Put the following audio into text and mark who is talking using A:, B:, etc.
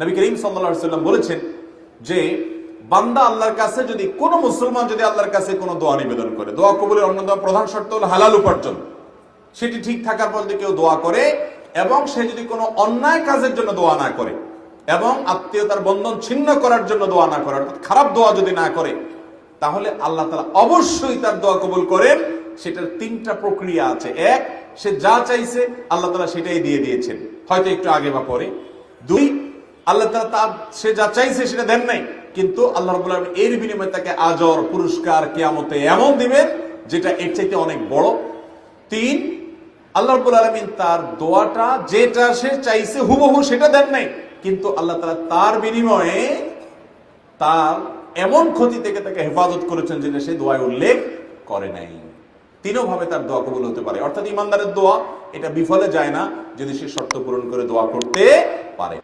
A: নবী করিম সাল্লা সাল্লাম বলেছেন যে, বান্দা আল্লাহর কাছে যদি, কোনো মুসলমান যদি আল্লাহর কাছে কোনো দোয়া নিবেদন করে, দোয়া কবুলের অন্যতম প্রধান শর্ত হল হালাল উপার্জন। সেটি ঠিক থাকার পর যদি কেউ দোয়া করে এবং সে যদি কোনো অন্যায় কাজের জন্য দোয়া না করে এবং আত্মীয়তার বন্ধন ছিন্ন করার জন্য দোয়া না করে, অর্থাৎ খারাপ দোয়া যদি না করে, তাহলে আল্লাহ তালা অবশ্যই তার দোয়া কবুল করেন। সেটার তিনটা প্রক্রিয়া আছে। এক, সে যা চাইছে, আল্লাহ তালা সেটাই দিয়ে দিয়েছেন। হয়তো একটু আগে বা পরে। দুই আল্লাহ তালা তার সে যা চাইছে সেটা দেন নাই। কিন্তু আল্লাহ রবুল্লাহ এর বিনিময়ে তাকে আজর, পুরস্কার, কেয়ামতে এমন দিবেন, যেটা এর চাইতে অনেক বড়। তিন, আল্লাহ রব্বুল আলমিন তার দোয়াটা যেটা সে চাইছে হুবহু সেটা দেন নাই। কিন্তু আল্লাহ তালা তার বিনিময়ে তার এমন ক্ষতি থেকে তাকে হেফাজত করেছেন যেটা সে দোয়ায় উল্লেখ করে নাই। তিনও ভাবে তার দোয়া কবুল হতে পারে। অর্থাৎ ইমানদারের দোয়া, এটা বিফলে যায় না যদি সে শর্ত পূরণ করে দোয়া করতে পারে।